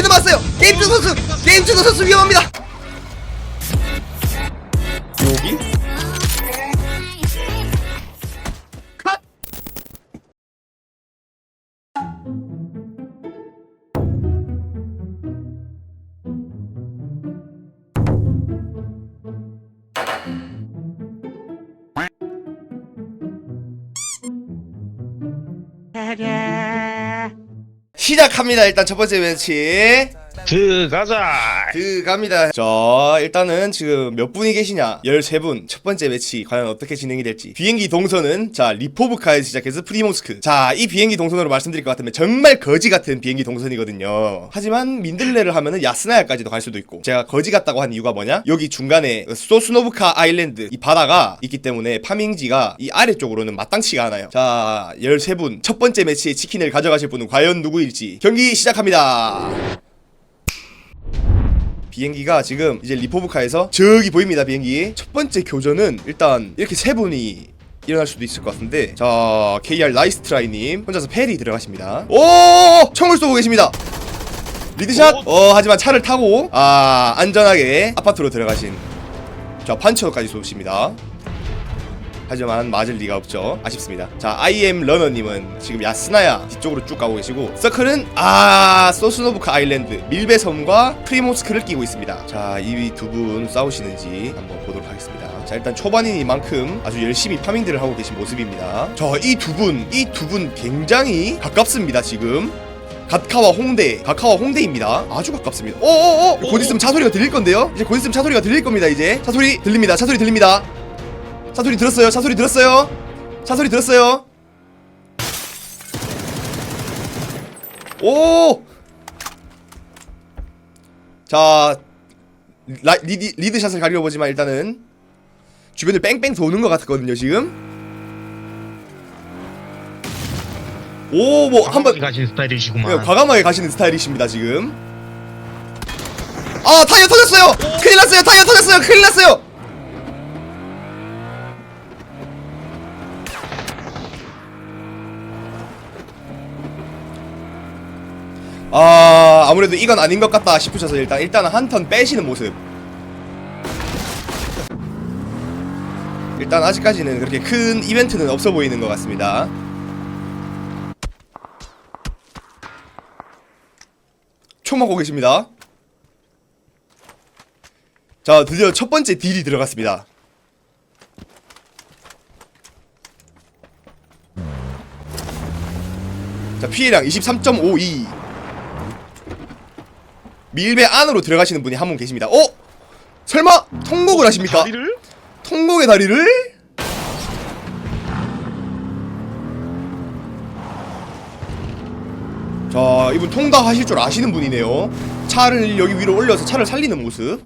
헤드 맞았어요. 게임즈 선수 게임즈 선수 위험합니다. 여기 시작합니다. 일단 첫 번째 매치 들어가자. 들어갑니다. 자, 일단은 지금 몇 분이 계시냐? 13분. 첫 번째 매치 과연 어떻게 진행이 될지. 비행기 동선은 자, 리포브카에서 시작해서 프리모스크. 자, 이 비행기 동선으로 말씀드릴 것 같으면 정말 거지 같은 비행기 동선이거든요. 하지만 민들레를 하면은 야스나야까지도 갈 수도 있고. 제가 거지 같다고 한 이유가 뭐냐? 여기 중간에 소스노브카 아일랜드 이 바다가 있기 때문에 파밍지가 이 아래쪽으로는 마땅치가 않아요. 자, 13분. 첫 번째 매치에 치킨을 가져가실 분은 과연 누구일지. 경기 시작합니다. 비행기가 지금 이제 리포브카에서 저기 보입니다 비행기. 첫 번째 교전은 일단 이렇게 세 분이 일어날 수도 있을 것 같은데 자 KR 나이스트라이님 혼자서 페리 들어가십니다. 오! 총을 쏘고 계십니다. 리드샷? 어 하지만 차를 타고 아 안전하게 아파트로 들어가신 자 판처까지 쏘십니다 하지만 맞을 리가 없죠. 아쉽습니다. 자, IM 러너님은 지금 야스나야 뒤쪽으로 쭉 가고 계시고 서클은 아 소스노브카 아일랜드 밀배섬과 프리모스크를 끼고 있습니다. 자, 이 두 분 싸우시는지 한번 보도록 하겠습니다. 자, 일단 초반이니만큼 아주 열심히 파밍들을 하고 계신 모습입니다. 자, 이두 분, 이 두 분 굉장히 가깝습니다. 지금. 갓카와 홍대, 가카와 홍대입니다. 아주 가깝습니다. 오오오! 곧 있으면 차 소리가 들릴 건데요? 이제 곧 있으면 차 소리가 들릴 겁니다. 이제 차 소리 들립니다. 차 소리 들립니다. 차 소리 들었어요? 차 소리 들었어요? 차 소리 들었어요? 오! 자, 라, 리디, 리드샷을 가리려 보지만 일단은 주변을 뺑뺑 도는 것 같거든요 지금. 오, 뭐 한 번 가신 스타일이시구만. 네, 과감하게 가시는 스타일이십니다 지금. 아 타이어 터졌어요! 큰일 났어요! 타이어 터졌어요! 큰일 났어요! 아 아무래도 이건 아닌 것 같다 싶으셔서 일단 일단 한턴 빼시는 모습. 일단 아직까지는 그렇게 큰 이벤트는 없어 보이는 것 같습니다. 총 맞고 계십니다. 자, 드디어 첫 번째 딜이 들어갔습니다. 자, 피해량 23.52. 밀배 안으로 들어가시는 분이 한 분 계십니다. 어? 설마 통곡을 하십니까? 다리를? 통곡의 다리를? 자, 이분 통과하실 줄 아시는 분이네요. 차를 여기 위로 올려서 차를 살리는 모습.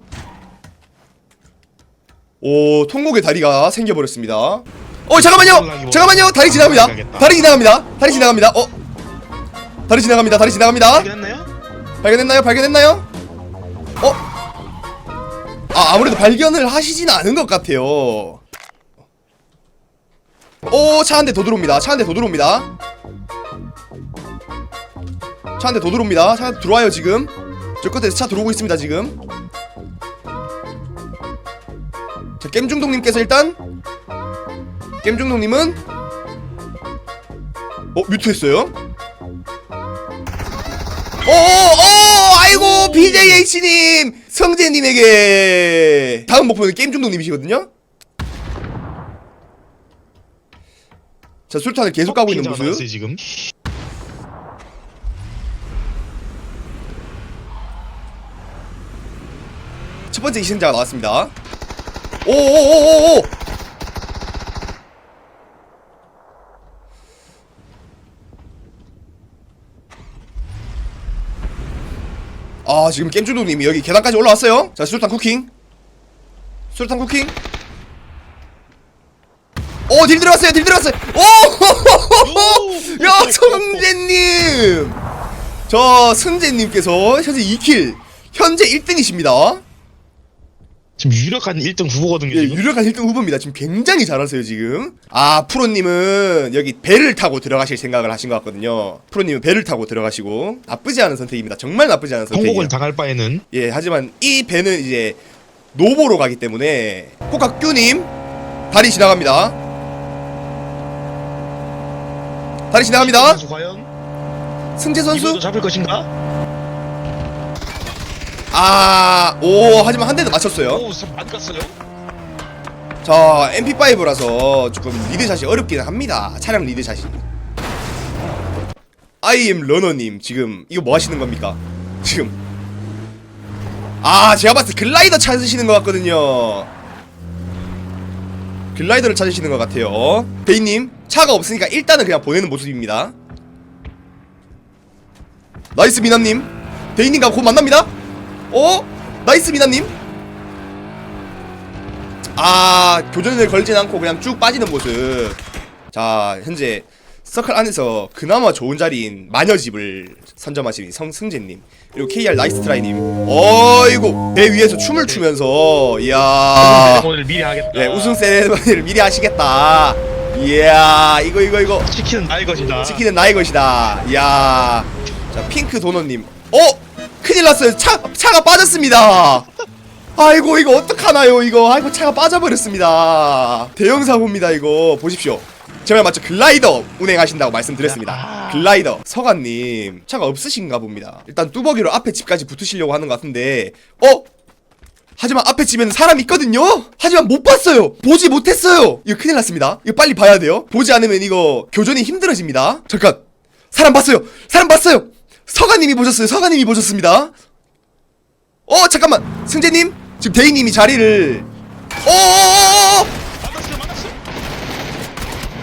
오, 통곡의 다리가 생겨버렸습니다. 어, 잠깐만요! 잠깐만요! 다리 지나갑니다! 다리 지나갑니다! 다리 지나갑니다! 어? 다리 지나갑니다! 다리 지나갑니다! 발견했나요? 발견했나요? 어? 아 아무래도 발견을 하시진 않은 것 같아요. 오, 차 한 대 더 들어옵니다. 차 한 대 더 들어옵니다. 차 한 대 더 들어옵니다. 차 들어와요 지금. 저 끝에서 차 들어오고 있습니다 지금. 자, 겜중동님께서 일단 겜중동님은 어 뮤트했어요? 오오 아이고 BJH님 성재님에게 다음 목표는 게임 중독님이시거든요. 자 술탄을 계속 까고 있는 모습. 나왔어요, 지금. 첫 번째 희생자가 나왔습니다. 오오오오오. 아 지금 겜주도님이 여기 계단까지 올라왔어요. 자 수류탄 쿠킹. 수류탄 쿠킹. 오 딜 들어갔어요. 딜 들어갔어요. 오! 야 성재님. 저 승재님께서 현재 2킬, 현재 1등이십니다. 지금 유력한 1등 후보거든요. 예, 지금. 유력한 1등 후보입니다. 지금 굉장히 잘하세요, 지금. 아, 프로님은 여기 배를 타고 들어가실 생각을 하신 것 같거든요. 프로님은 배를 타고 들어가시고, 나쁘지 않은 선택입니다. 정말 나쁘지 않은 선택이에요. 통곡을 당할 바에는 예, 하지만 이 배는 이제 노보로 가기 때문에, 코카규님, 다리 지나갑니다. 다리 지나갑니다. 선수 과연 승재 선수. 이번도 잡을 것인가? 아, 오, 하지만 한 대도 맞췄어요. 오, 안 갔어요. 자, MP5라서 조금 리드샷이 어렵긴 합니다. 차량 리드샷이. IM 러너님, 지금 이거 뭐 하시는 겁니까? 지금. 아, 제가 봤을 때 글라이더 찾으시는 것 같거든요. 글라이더를 찾으시는 것 같아요. 베이님, 차가 없으니까 일단은 그냥 보내는 모습입니다. 나이스 미남님. 데이님과 곧 만납니다. 어? 나이스 미남님. 아 교전을 걸진 않고 그냥 쭉 빠지는 모습. 자 현재 서클 안에서 그나마 좋은 자리인 마녀집을 선점하신 성승재님. 그리고 KR 나이스트라이님. 어이구 배 위에서 춤을 추면서. 이야. 오늘 미리 하겠다. 네 우승 세레머니를 미리 하시겠다. 이야 이거 이거 이거. 치킨은 나의 것이다. 치킨은 나의 것이다. 이야. 자 핑크 도넛님. 어 큰일 났어요 차 차가 빠졌습니다 아이고 이거 어떡하나요 이거 아이고 차가 빠져버렸습니다 대형 사고입니다 이거 보십시오 제말 맞죠 글라이더 운행하신다고 말씀드렸습니다 야. 글라이더 서관님 차가 없으신가 봅니다 일단 뚜벅이로 앞에 집까지 붙으시려고 하는 것 같은데 어 하지만 앞에 집에는 사람 있거든요? 하지만 못 봤어요! 보지 못했어요! 이거 큰일 났습니다. 이거 빨리 봐야 돼요. 보지 않으면 이거 교전이 힘들어집니다. 잠깐! 사람 봤어요! 사람 봤어요! 서가님이 보셨어요. 서가님이 보셨습니다. 어, 잠깐만! 승재님? 지금 대희님이 자리를. 어어어어어! 만났어요, 만났어요.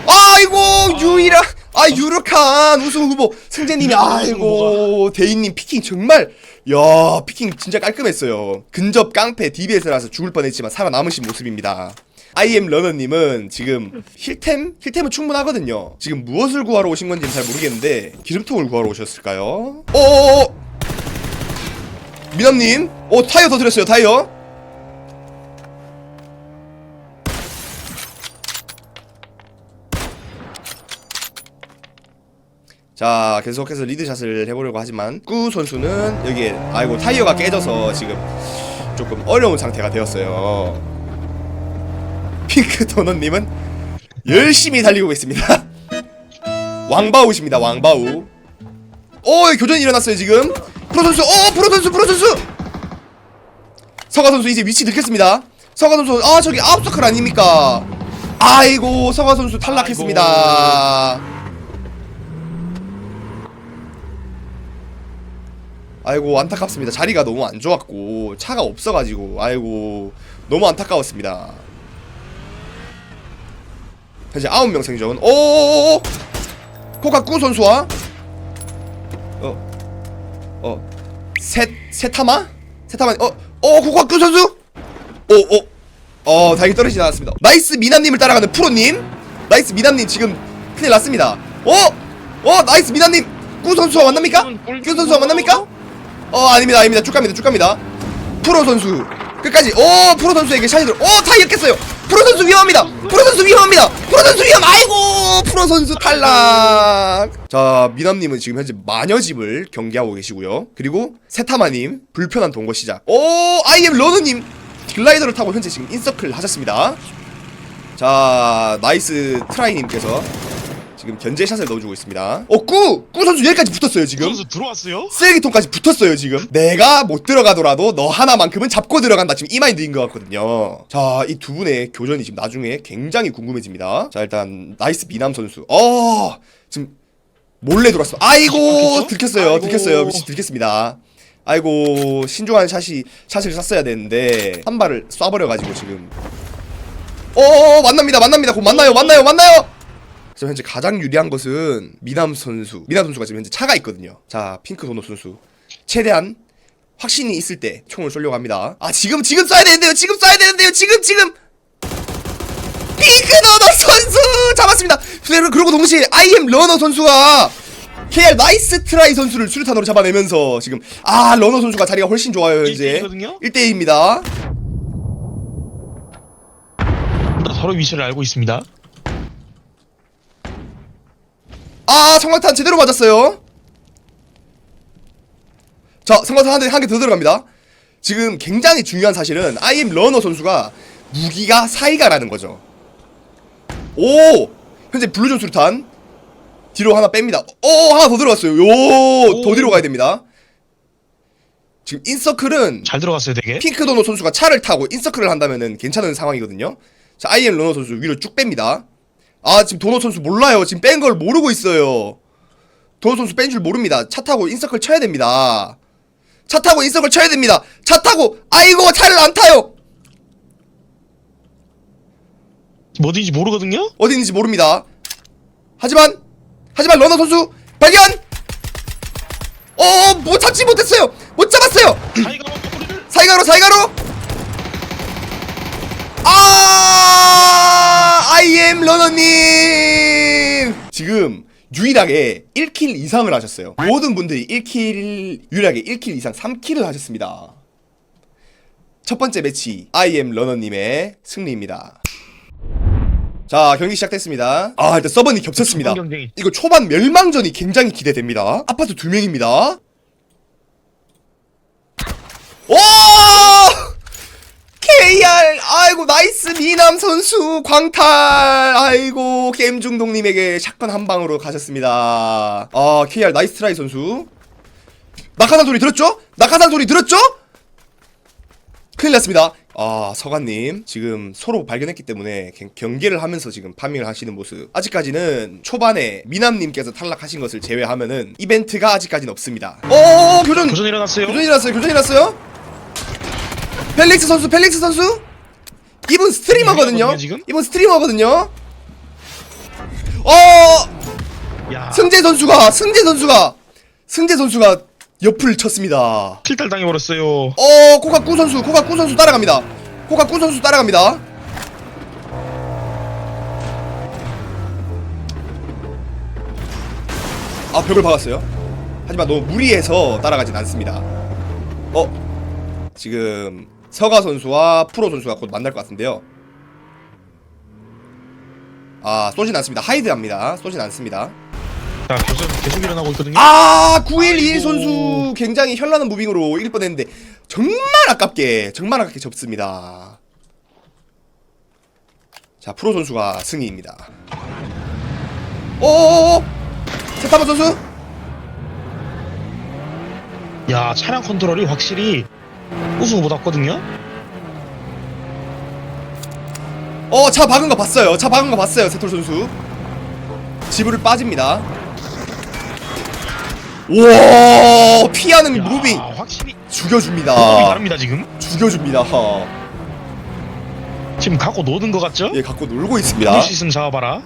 아이고, 유일한, 아, 유력한 우승 후보. 승재님이, 아이고, 대희님 피킹 정말, 야, 피킹 진짜 깔끔했어요. 근접 깡패 DBS라서 죽을 뻔했지만 살아남으신 모습입니다. IM 러너님은 지금 힐템? 힐템은 충분하거든요. 지금 무엇을 구하러 오신 건지는 잘 모르겠는데, 기름통을 구하러 오셨을까요? 어어어! 미남님, 어, 타이어 더 드렸어요, 타이어. 자 계속해서 리드샷을 해보려고 하지만 꾸 선수는 여기에 아이고 타이어가 깨져서 지금 조금 어려운 상태가 되었어요 핑크 도넛님은 열심히 달리고 있습니다. 왕바우십니다 왕바우. 오 교전이 일어났어요 지금. 프로 선수 어 프로 선수 프로 선수! 서가 선수 이제 위치 느꼈습니다. 서가 선수 아 저기 아웃서클 아닙니까? 아이고 서가 선수 탈락했습니다. 아이고 안타깝습니다. 자리가 너무 안 좋았고 차가 없어가지고 아이고 너무 안타까웠습니다. 현재 아홉 명 생존. 오오오오 코카꾸 선수와 어어 세타마 세타마 어 어 코카꾸 선수 오오 어 다행히 떨어지지 않았습니다. 나이스 미남님을 따라가는 프로님 나이스 미남님 지금 큰일 났습니다. 어 어 나이스 미남님 꾸 선수와 만납니까? 꾸 선수와 만납니까? 어 아닙니다 아닙니다 쭉 갑니다 쭉 갑니다 프로 선수 끝까지. 오 프로 선수에게 샷이 들어 오 타이어 깼어요. 프로 선수 위험합니다. 프로 선수 위험합니다. 프로 선수 위험. 아이고 프로 선수 탈락. 자 미남님은 지금 현재 마녀집을 경기하고 계시고요. 그리고 세타마님 불편한 동거 시작. 오 아이엠 러너님 글라이더를 타고 현재 지금 인서클 하셨습니다. 자 나이스 트라이님께서 지금 견제샷을 넣어주고 있습니다. 어 꾸! 꾸 선수 여기까지 붙었어요 지금? 선수 들어왔어요? 쓰레기통까지 붙었어요 지금? 내가 못 들어가더라도 너 하나만큼은 잡고 들어간다. 지금 이 마인드인 것 같거든요. 자 이 두 분의 교전이 지금 나중에 굉장히 궁금해집니다. 자 일단 나이스 미남 선수. 어 지금 몰래 들어왔어. 아이고 들켰어? 들켰어요. 아이고. 들켰어요. 미치 들켰습니다. 아이고 신중한 샷이 샷을 쐈어야 되는데 한 발을 쏴버려가지고 지금. 어 만납니다. 만납니다. 곧 만나요. 만나요. 만나요 지금 현재 가장 유리한 것은 미남 선수. 미남 선수가 지금 현재 차가 있거든요. 자, 핑크 도넛 선수. 최대한 확신이 있을 때 총을 쏘려고 합니다. 아, 지금 지금 쏴야 되는데요. 지금 쏴야 되는데요. 지금 지금 핑크 도넛 선수 잡았습니다. 그리고 동시에 IM 러너 선수가 KR 나이스 트라이 선수를 수류탄으로 잡아내면서 지금 아 러너 선수가 자리가 훨씬 좋아요 현재 1대1이거든요? 1대1입니다 서로 위치를 알고 있습니다. 아 성광탄 제대로 맞았어요 자 성광탄 한대 한개더 들어갑니다 지금 굉장히 중요한 사실은 IM 러너 선수가 무기가 사이가라는 거죠 오 현재 블루존 수류탄 뒤로 하나 뺍니다 오 하나 더 들어갔어요 요더 오. 뒤로 가야 됩니다 지금 인서클은 잘 들어갔어요, 되게. 핑크 도노 선수가 차를 타고 인서클을 한다면은 괜찮은 상황이거든요. 자, IM 러너 선수 위로 쭉 뺍니다. 아, 지금 도노 선수 몰라요. 지금 뺀 걸 모르고 있어요. 도노 선수 뺀 줄 모릅니다. 차 타고 인서클 쳐야 됩니다. 차 타고 인서클 쳐야 됩니다. 차 타고 아이고 차를 안 타요. 지금 어딘지 모르거든요? 어디 있는지 모릅니다. 하지만 하지만 러너 선수 발견. 어, 못 잡지 못했어요. 못 잡았어요. 사이가로 사이가로 아 IM 러너님! 지금 유일하게 1킬 이상을 하셨어요. 모든 분들이 1킬 유일하게 1킬 이상 3킬을 하셨습니다. 첫 번째 매치 IM 러너님의 승리입니다. 자 경기 시작됐습니다. 아 일단 서버니 겹쳤습니다. 이거 초반 멸망전이 굉장히 기대됩니다. 아파트 두 명입니다 오! KR 아이고 나이스 미남 선수 광탈 아이고 게임 중독님에게 샷건 한 방으로 가셨습니다 아 KR 나이스 트라이 선수 낙하산 소리 들었죠? 낙하산 소리 들었죠? 큰일 났습니다 아 서관님 지금 서로 발견했기 때문에 경- 경계를 하면서 지금 파밍을 하시는 모습 아직까지는 초반에 미남님께서 탈락하신 것을 제외하면은 이벤트가 아직까지는 없습니다 오 교전 교전 일어났어요. 교전이 났어요. 교전이 났어요. 펠릭스 선수, 펠릭스 선수. 이분 스트리머거든요. 지금? 이분 스트리머거든요. 어, 야, 승재 선수가 승재 선수가 승재 선수가 옆을 쳤습니다. 킬탈 당해버렸어요. 어, 코카꾸 선수, 코카꾸 선수 따라갑니다. 코카꾸 선수 따라갑니다. 아, 벽을 박았어요. 하지만 너무 무리해서 따라가진 않습니다. 어, 지금 서가 선수와 프로 선수가 곧 만날 것 같은데요. 아, 쏘진 않습니다. 하이드합니다. 쏘진 않습니다. 자, 교전 계속 일어나고 있거든요. 아 911 아이고. 선수 굉장히 현란한 무빙으로 이길 뻔했는데 정말 아깝게 정말 아깝게 접습니다 자 프로 선수가 승리입니다 오오오 세타마 선수 야, 차량 컨트롤이 확실히 우승 못 왔거든요? 어 차 박은 거 봤어요. 차 박은 거 봤어요 세톨 선수. 지브를 빠집니다. 우와 피하는 야, 무빙. 확실히 죽여줍니다. 다릅니다 지금. 죽여줍니다. 지금 갖고 노는 것 같죠? 예 갖고 놀고 있습니다. 이길 수 있으면 잡아봐라.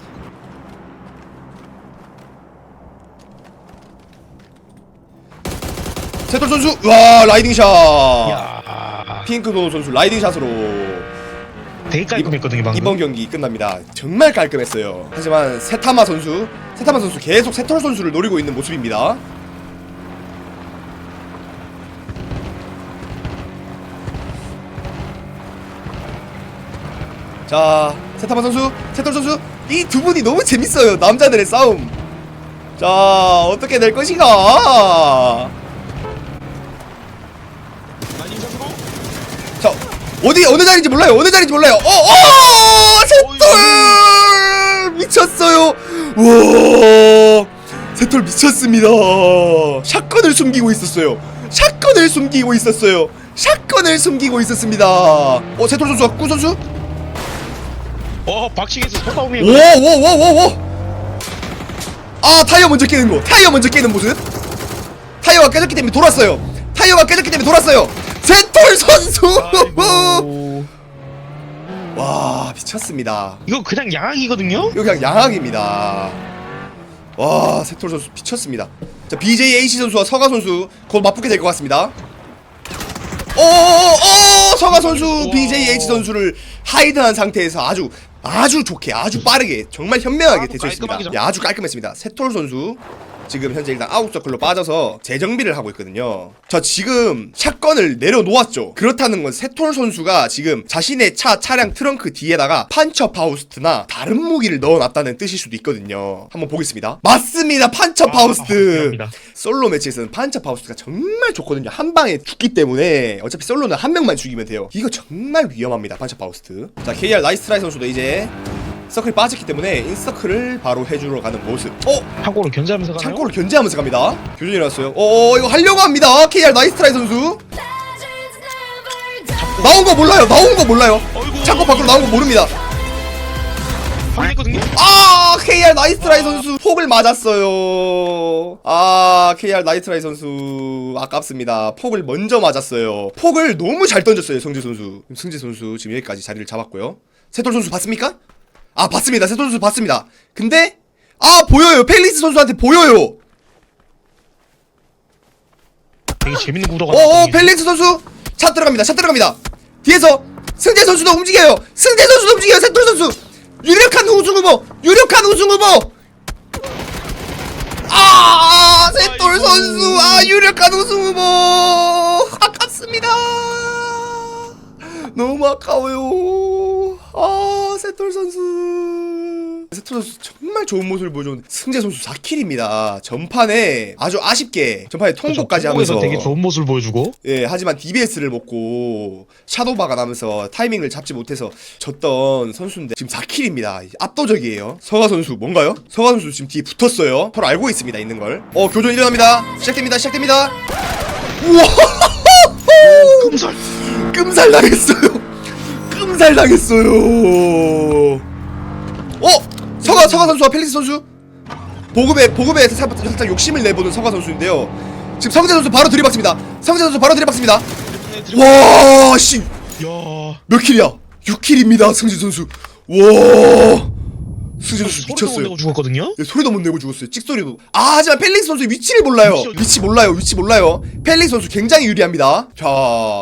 세톨 선수 와 라이딩 샷. 야, 핑크도 선수 라이딩 샷으로. 되게 깔끔했거든요 방금. 이번 경기 끝납니다. 정말 깔끔했어요. 하지만 세타마 선수 세타마 선수 계속 세톨 선수를 노리고 있는 모습입니다. 자 세타마 선수 세톨 선수 이 두 분이 너무 재밌어요. 남자들의 싸움. 자 어떻게 될 것인가 어디 어느 자리인지 몰라요. 어느 자리인지 몰라요. 어어! 새털 미쳤어요. 우와! 새털 미쳤습니다. 샷건을 숨기고 있었어요. 샷건을 숨기고 있었어요. 샷건을 숨기고 있었습니다. 어 새털 선수가 꾸 선수? 어, 박치기에서 쏟아오면 오오오오오! 아 타이어 먼저 깨는 거. 타이어 먼저 깨는 모습. 타이어가 깨졌기 때문에 돌았어요. 타이어가 깨졌기 때문에 돌았어요 새털 선수! 아이고. 와 미쳤습니다. 이거 그냥 양악이거든요? 이거 그냥 양악입니다. 와 세톨 선수 미쳤습니다. 자 BJH 선수와 서가 선수 곧 맞붙게 될 것 같습니다. 오오오 서가 선수. BJH 선수를 하이드한 상태에서 아주 아주 좋게 아주 빠르게 정말 현명하게 대처했습니다. 야, 아주 깔끔했습니다. 세톨 선수 지금 현재 일단 아웃 서클로 빠져서 재정비를 하고 있거든요. 저 지금 샷건을 내려놓았죠. 그렇다는 건 세톨 선수가 지금 자신의 차 차량 트렁크 뒤에다가 판처 파우스트나 다른 무기를 넣어놨다는 뜻일 수도 있거든요. 한번 보겠습니다. 맞습니다. 판처 파우스트. 확실합니다. 솔로 매치에서는 판처 파우스트가 정말 좋거든요. 한 방에 죽기 때문에 어차피 솔로는 한 명만 죽이면 돼요. 이거 정말 위험합니다. 판처 파우스트. 자, KR 나이스트라이 선수도 이제 서클이 빠졌기 때문에 인서클을 바로 해주러 가는 모습. 어? 창고를 견제하면서 가나요? 창고를 견제하면서 갑니다. 교전이 일어났어요. 어, 이거 하려고 합니다. KR 나이스 트라이 선수. 나온 거 몰라요. 나온 거 몰라요. 어이구. 창고 밖으로 나온 거 모릅니다. 확인했거든요? 아, KR 나이스트라이 선수 폭을 맞았어요. 아, KR 나이스트라이 선수 아깝습니다. 폭을 먼저 맞았어요. 폭을 너무 잘 던졌어요, 성재 선수. 승재 선수 지금 여기까지 자리를 잡았고요. 세톨 선수 봤습니까? 아, 봤습니다. 세톨 선수 봤습니다. 근데 아, 보여요. 펠리스 선수한테 보여요. 되게 재밌는 구도가 어어 나왔거든요. 펠릭스 선수 차 들어갑니다 차 들어갑니다 뒤에서 승재 선수도 움직여요 승재 선수도 움직여요 세톨 선수 유력한 우승 후보 유력한 우승 후보 아 세톨. 선수 아 유력한 우승 후보 아깝습니다 너무 아까워요 아 세톨 선수 세톨 선수 정말 좋은 모습을 보여준 승재 선수 4킬입니다 전판에 아주 아쉽게 전판에 통보까지 하면서 그렇죠. 되게 좋은 모습을 보여주고 예, 하지만 DBS를 먹고 샤도바가 나면서 타이밍을 잡지 못해서 졌던 선수인데 지금 4킬입니다. 압도적이에요. 서가 선수 뭔가요? 서가 선수 지금 뒤에 붙었어요. 서로 알고 있습니다. 있는 걸. 어, 교전 일어납니다. 시작됩니다. 시작됩니다. 우와! 금살 끔살 당했어요. 끔살 당했어요. 어? 서가 서가 선수와 펠릭스 선수 보급에 보급에 살짝, 살짝 욕심을 내보는 서가 선수인데요. 지금 성재 선수 바로 들이박습니다. 성재 선수 바로 들이박습니다. 와, 씨. 야몇 킬이야? 6킬입니다. 승진 선수. 와. 승진 선수 소리도 못 미쳤어요. 내고 죽었거든요? 네, 소리도 못 내고 죽었어요. 찍소리도. 아, 하지만 펠릭스 선수의 위치를 몰라요. 위치 어디- 위치 몰라요. 위치 몰라요. 펠릭스 선수 굉장히 유리합니다. 자,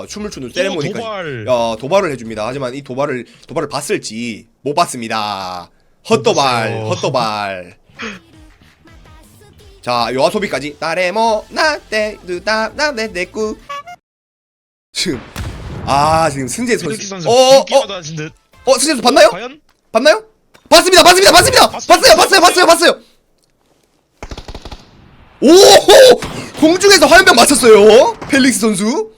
춤을 추는 세레모니까지. 도발. 야, 도발을 해줍니다. 하지만 이 도발을 도발을 봤을지 못 봤습니다. 헛도발, 봤어요. 헛도발. 자, 요아소비까지 따레모 나떼 누다 나네네꾸 지금 아 지금 승재 선수 어 어 어, 하신 듯 어, 승재 선수 봤나요? 과연? 봤나요? 봤습니다, 봤습니다, 봤습니다. 봤어요, 봤어요, 봤어요, 봤어요. 오, 공중에서 화염병 맞췄어요. 펠릭스 선수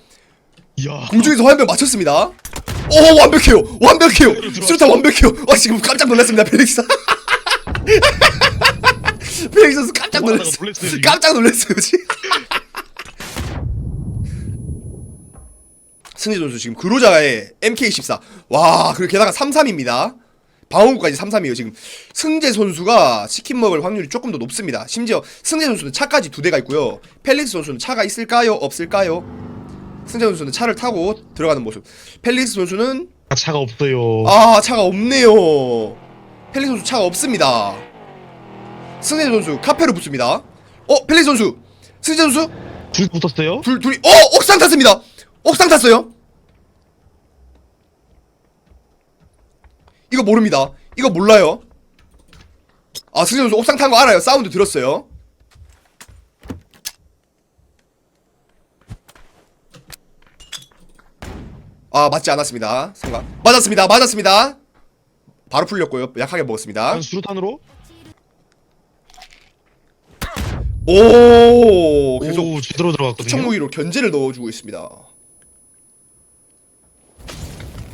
야 공중에서 화염병 맞췄습니다. 오, 완벽해요, 완벽해요. 수류탄 완벽해요. 와, 지금 깜짝 놀랐습니다, 펠릭스. 펠릭스 선수 깜짝 도망가다가 놀랐어요. 깜짝 놀랐어요, 지금. 승리 선수 지금 그로자의 MK14. 와, 그리고 게다가 33입니다. 방어구까지 33이에요. 지금 승재 선수가 치킨 먹을 확률이 조금 더 높습니다. 심지어 승재 선수는 차까지 두 대가 있고요. 펠릭스 선수는 차가 있을까요? 없을까요? 승재 선수는 차를 타고 들어가는 모습. 펠릭스 선수는 차가 없어요 아 차가 없네요. 펠릭스 선수 차가 없습니다. 승재 선수 카페로 붙습니다. 어 펠릭스 선수 승재 선수 둘 붙었어요? 둘 둘이 어 옥상 탔습니다. 옥상 탔어요. 이거 모릅니다. 이거 몰라요. 아 승재 선수 옥상 탄 거 알아요. 사운드 들었어요. 아 맞지 않았습니다. 생각 맞았습니다. 맞았습니다. 바로 풀렸고요. 약하게 먹었습니다. 과연 수류탄으로? 오 계속 오 제대로 들어갔거든요 투척무기로 견제를 넣어주고 있습니다.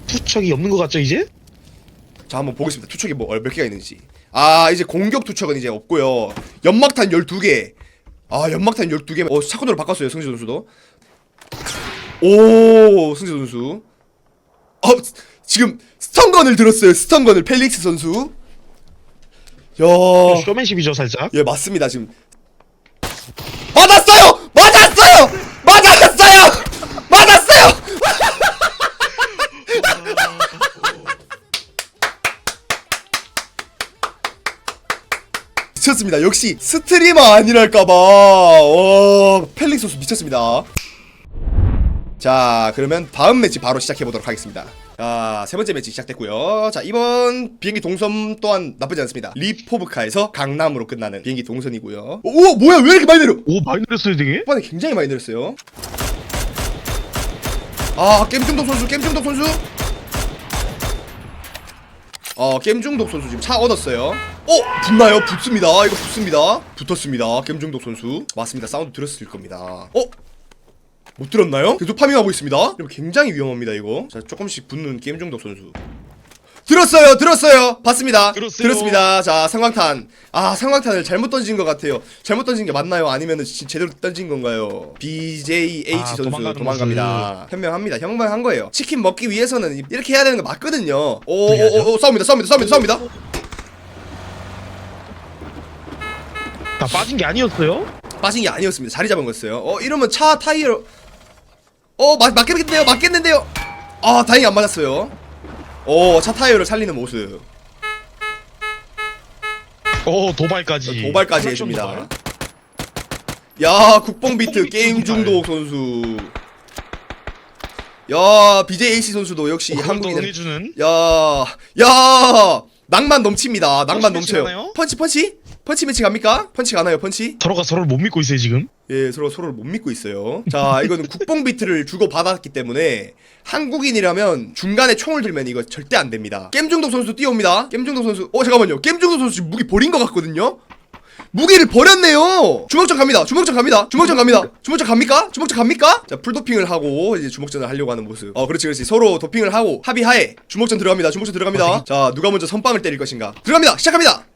투척이 없는 것 같죠 이제? 자 한번 보겠습니다. 투척이 뭐 몇 개가 있는지. 아 이제 공격 투척은 이제 없고요. 연막탄 12개. 아 연막탄 12개. 어 사건으로 바꿨어요 승재 선수도. 오 승재 선수. 어 지금 스턴건을 들었어요. 스턴건을 펠릭스 선수. 야. 쇼맨십이죠 살짝 예 맞습니다 지금. 맞았어요. 맞았어요. 맞았어요. 맞았어요. 미쳤습니다. 역시 스트리머 아니랄까봐. 와, 펠릭 선수 미쳤습니다. 자, 그러면 다음 매치 바로 시작해 보도록 하겠습니다. 자, 세 번째 매치 시작됐고요. 자, 이번 비행기 동선 또한 나쁘지 않습니다. 리포브카에서 강남으로 끝나는 비행기 동선이고요. 오, 뭐야? 왜 이렇게 많이 내려? 오 많이 내렸어요 되게 초반에 굉장히 많이 내렸어요. 아, 게임 중독 선수, 게임 중독 선수. 어, 게임 중독 선수 지금 차 얻었어요. 어, 붙나요? 붙습니다. 이거 붙습니다. 붙었습니다. 게임 중독 선수. 맞습니다. 사운드 들었을 겁니다. 어? 못 들었나요? 계속 파밍하고 있습니다. 이러면 굉장히 위험합니다, 이거. 자, 조금씩 붙는 게임 중독 선수. 들었어요, 들었어요. 봤습니다. 들었어요. 들었습니다. 자, 상광탄. 아, 상광탄을 잘못 던진 것 같아요. 잘못 던진 게 맞나요? 아니면 제대로 던진 건가요? BJH 아, 선수 도망가는 도망갑니다. 현명합니다. 현명한 거예요. 치킨 먹기 위해서는 이렇게 해야 되는 거 맞거든요. 오, 오, 그래야죠. 오, 오, 싸웁니다, 싸웁니다, 싸웁니다, 싸웁니다. 다 빠진 게 아니었어요? 빠진 게 아니었습니다. 자리 잡은 거였어요. 어, 이러면 차 타이어. 어, 맞, 맞겠는데요? 맞겠는데요? 아, 다행히 안 맞았어요. 오, 차 타이어를 살리는 모습. 오 도발까지 도발까지 플래시 해줍니다. 도발. 야 국뽕 비트 국뽕 비트 게임. 중독 선수. 야 BJAC 선수도 역시 그걸 또 한국인. 응해주는 야, 야 낭만 넘칩니다. 낭만 넘쳐요. 펀치 펀치? 펀치 매치 갑니까? 펀치 가나요? 펀치? 서로가 서로를 못 믿고 있어요 지금 예, 서로 서로를 못 믿고 있어요. 자, 이거는 국뽕 비트를 주고 받았기 때문에 한국인이라면 중간에 총을 들면 이거 절대 안 됩니다. 겜중독 선수 뛰어옵니다. 겜중독 선수. 어, 잠깐만요. 겜중독 선수 지금 무기 버린 것 같거든요. 무기를 버렸네요. 주먹전 갑니다. 주먹전 갑니다. 주먹전 갑니다. 주먹전 갑니까? 주먹전 갑니까? 자, 풀도핑을 하고 이제 주먹전을 하려고 하는 모습. 어, 그렇지, 그렇지. 서로 도핑을 하고 합의하에 주먹전 들어갑니다. 주먹전 들어갑니다. 자, 누가 먼저 선빵을 때릴 것인가? 들어갑니다. 시작합니다.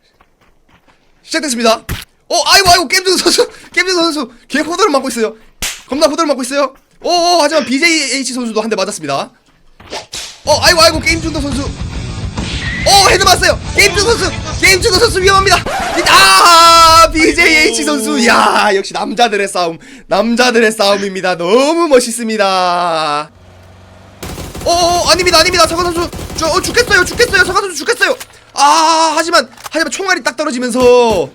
시작됐습니다. 어, 아이고, 아이고, 겜중 선수, 겜중 선수, 걔 호도를 맞고 있어요. 겁나 호도를 맞고 있어요. 어, 어, 하지만 BJH 선수도 한 대 맞았습니다. 어, 아이고, 아이고, 게임 중독 선수. 어, 헤드 맞았어요. 게임 중독 선수, 게임 중독 선수 위험합니다. 아, BJH 선수, 야, 역시 남자들의 싸움, 남자들의 싸움입니다. 너무 멋있습니다. 어, 어, 아닙니다, 아닙니다. 서가 선수, 저, 어, 죽겠어요, 죽겠어요. 서가 선수 죽겠어요. 아, 하지만, 하지만 총알이 딱 떨어지면서.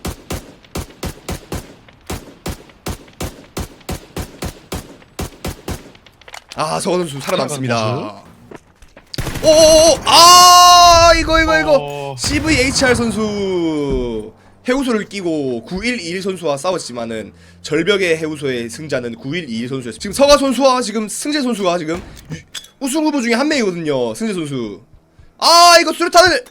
아, 서가 선수 살아남습니다. 오오오, 아, 이거, 이거, 이거. 어. CVHR 선수. 해우소를 끼고 9121 선수와 싸웠지만은 절벽의 해우소의 승자는 9121 선수였습니다. 지금 서가 선수와 지금 승재 선수가 지금 유- 우승 후보 중에 한 명이거든요. 승재 선수. 아 이거 수류탄을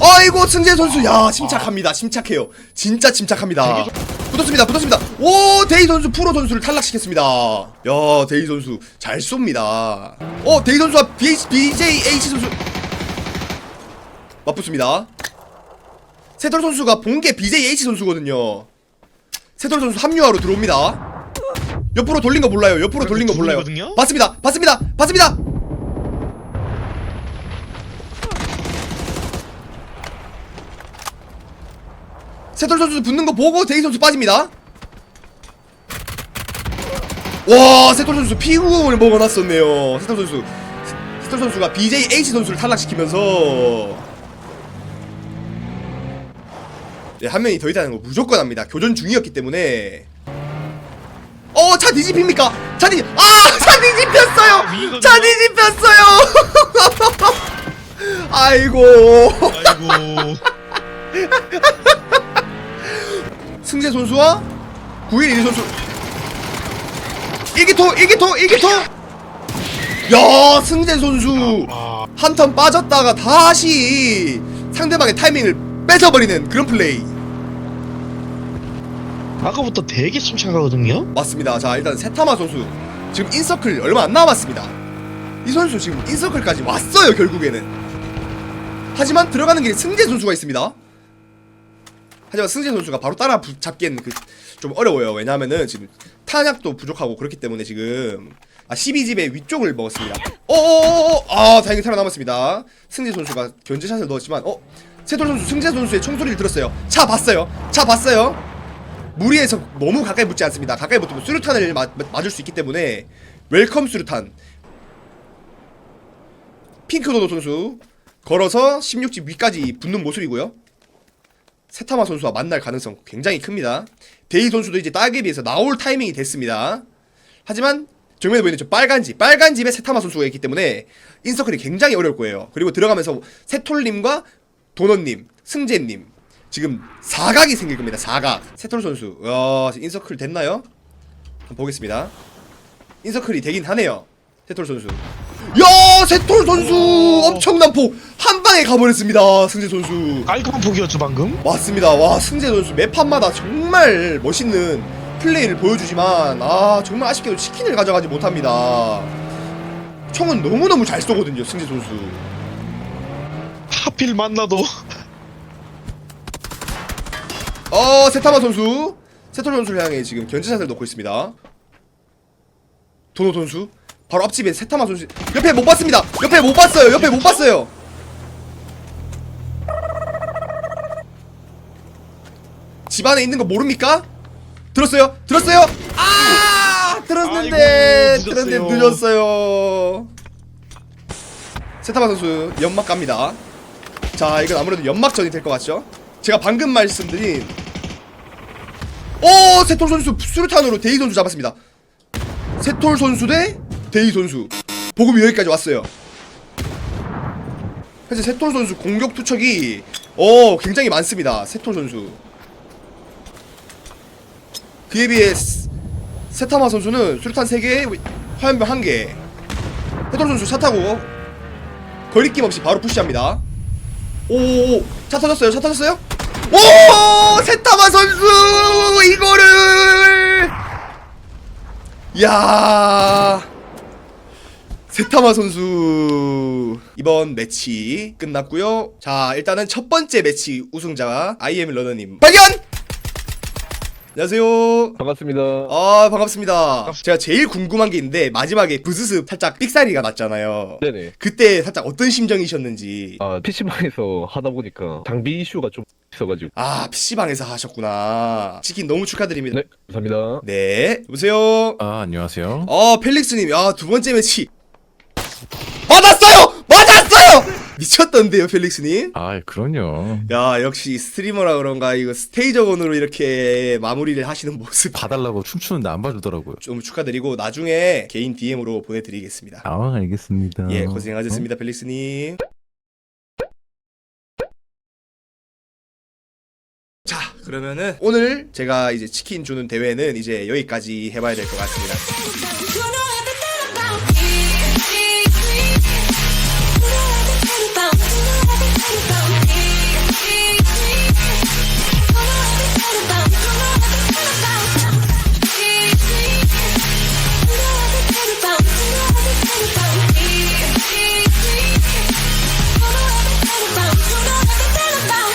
아이고 승재 선수 야 침착합니다. 침착해요. 진짜 침착합니다. 붙었습니다. 붙었습니다. 오 데이 선수 프로 선수를 탈락시켰습니다. 야 데이 선수 잘 쏩니다. 어 데이 선수와 BH, BJH 선수 맞붙습니다. 세돌 선수가 본게 BJH 선수거든요. 세돌 선수 합류하러 들어옵니다. 옆으로 돌린 거 몰라요. 옆으로 돌린 거두 몰라요. 분이거든요? 봤습니다. 봤습니다. 봤습니다. 세돌 선수 붙는 거 보고 데이 선수 빠집니다. 와, 세돌 선수 피구공을 먹어놨었네요. 세돌 선수, 세돌 선수가 BJH 선수를 탈락시키면서 네, 한 명이 더 있다는 거 무조건 합니다. 교전 중이었기 때문에. 어, 차 뒤집힙니까? 차 뒤, 아, 차 뒤집혔어요. 차 뒤집혔어요. 아이고. 아이고 승재 선수와 911 선수. 일기토, 일기토, 일기토. 야, 승재 선수. 아, 한턴 빠졌다가 다시 상대방의 타이밍을 뺏어버리는 그런 플레이. 아까부터 되게 침착하거든요 맞습니다. 자 일단 세타마 선수 지금 인서클 얼마 안 남았습니다. 이 선수 지금 인서클까지 왔어요 결국에는. 하지만 들어가는 길에 승재 선수가 있습니다. 하지만 승재 선수가 바로 따라 부- 잡기에는 그 좀 어려워요. 왜냐하면은 지금 탄약도 부족하고 그렇기 때문에 지금 아 12집의 위쪽을 먹었습니다. 어어어어 아 다행히 살아남았습니다. 승재 선수가 견제샷을 넣었지만 어 세돌 선수 승재 선수의 총소리를 들었어요. 차 봤어요. 차 봤어요. 무리해서 너무 가까이 붙지 않습니다. 가까이 붙으면 수류탄을 맞, 맞을 수 있기 때문에 웰컴 수류탄. 핑크도도 선수 걸어서 16집 위까지 붙는 모습이고요. 세타마 선수와 만날 가능성 굉장히 큽니다. 데이 선수도 이제 따개비에서 나올 타이밍이 됐습니다. 하지만 정면에 보이는 저 빨간 집 빨간 집에 세타마 선수가 있기 때문에 인서클이 굉장히 어려울 거예요 그리고 들어가면서 세톨님과 도넛님 승재님 지금 사각이 생길 겁니다 사각 세톨 선수 야 인서클 됐나요? 한번 보겠습니다 인서클이 되긴 하네요 세톨 선수 야 세톨 선수 오. 엄청난 폭 한 방에 가버렸습니다 승재 선수 깔끔한 폭이었죠 방금. 맞습니다. 와 승재 선수 매 판마다 정말 멋있는 플레이를 보여주지만 아 정말 아쉽게도 치킨을 가져가지 못합니다. 총은 너무너무 잘 쏘거든요 승재 선수. 하필 만나도 어 세타마 선수 세톨 선수를 향해 지금 견제샷을 놓고 있습니다. 도노 선수 바로 앞집에 세타마 선수 옆에 못 봤습니다. 옆에 못 봤어요. 옆에 못 봤어요. 집 안에 있는 거 모릅니까? 들었어요? 들었어요? 아 들었는데 아이고, 들었는데 늦었어요. 세타마 선수 연막 갑니다. 자 이건 아무래도 연막전이 될 것 같죠? 제가 방금 말씀드린 오 세톨 선수 수류탄으로 데이 선수 잡았습니다. 세톨 선수 대 데이 선수 보급이 여기까지 왔어요. 현재 세톨 선수 공격 투척이 어 굉장히 많습니다. 세톨 선수 그에 비해 스- 세타마 선수는 수류탄 3개 화염병 1개. 세톨 선수 차 타고 거리낌 없이 바로 푸시합니다. 오오오. 차 터졌어요 차 터졌어요? 오! 세타마 선수! 이거를! 야. 세타마 선수. 이번 매치 끝났고요. 자 일단은 첫 번째 매치 우승자 IM 러너님. 발견 안녕하세요. 반갑습니다. 아 반갑습니다. 제가 제일 궁금한 게 있는데 마지막에 부스스 살짝 삑사리가 났잖아요. 네네. 그때 살짝 어떤 심정이셨는지. 아, PC방에서 하다 보니까 장비 이슈가 좀 있어가지고. 아 PC방에서 하셨구나. 치킨 너무 축하드립니다. 네, 감사합니다. 네 여보세요? 아 안녕하세요. 어 펠릭스님 야두 번째 매치. 맞았어요! 맞았어요 미쳤던데요 펠릭스님 아 그럼요. 야 역시 스트리머라 그런가 이거 스테이저건으로 이렇게 마무리를 하시는 모습 봐달라고 춤추는데 안 봐주더라고요. 좀 축하드리고 나중에 개인 DM으로 보내드리겠습니다 아 알겠습니다. 예 고생하셨습니다 펠릭스님 자 그러면은 오늘 제가 이제 치킨 주는 대회는 이제 여기까지 해봐야 될 것 같습니다